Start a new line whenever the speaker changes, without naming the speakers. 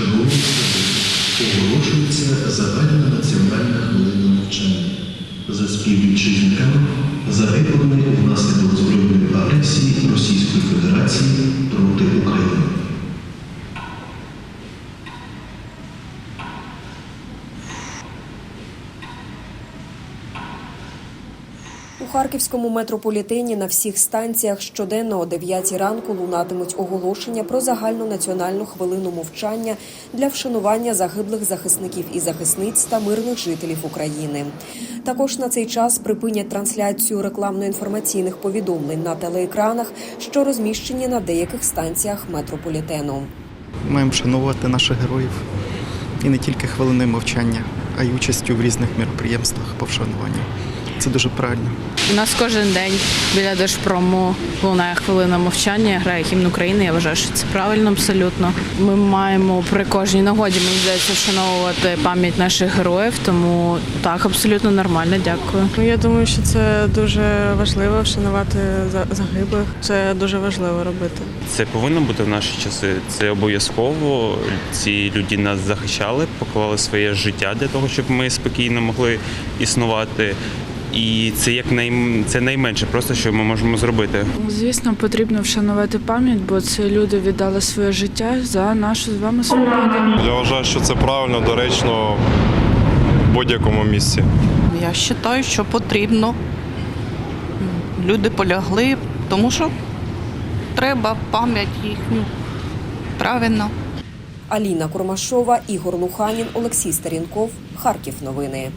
Шановні колеги, оголошується загальна національна хвилина мовчання. За співвітчизниками, загиблими внаслідок збройної агресії Російської Федерації
У харківському метрополітені на всіх станціях щоденно о 9 ранку лунатимуть оголошення про загальну національну хвилину мовчання для вшанування загиблих захисників і захисниць та мирних жителів України. Також на цей час припинять трансляцію рекламно-інформаційних повідомлень на телеекранах, що розміщені на деяких станціях метрополітену.
Маємо вшановувати наших героїв і не тільки хвилиною мовчання, а й участю в різних міроприємствах по вшануванню. Це дуже правильно.
У нас кожен день біля Держпрому лунає хвилина мовчання, грає гімн України. Я вважаю, що це правильно абсолютно. Ми маємо при кожній нагоді, мені здається, вшановувати пам'ять наших героїв. Тому так, абсолютно нормально. Дякую.
Ну, Я думаю, що це дуже важливо вшанувати за- загиблих. Це дуже важливо робити.
Це повинно бути в наші часи. Це обов'язково. Ці люди нас захищали, поклали своє життя для того, щоб ми спокійно могли існувати. І це як най... це найменше, просто що ми можемо зробити.
Звісно, потрібно вшанувати пам'ять, бо це люди віддали своє життя за нашу з вами свободу.
Я вважаю, що це правильно, доречно в будь-якому місці.
Я вважаю, що потрібно. Люди полягли, тому що треба пам'ять їхню. Правильно.
Аліна Курмашова, Ігор Луханін, Олексій Старінков. Харків. Новини.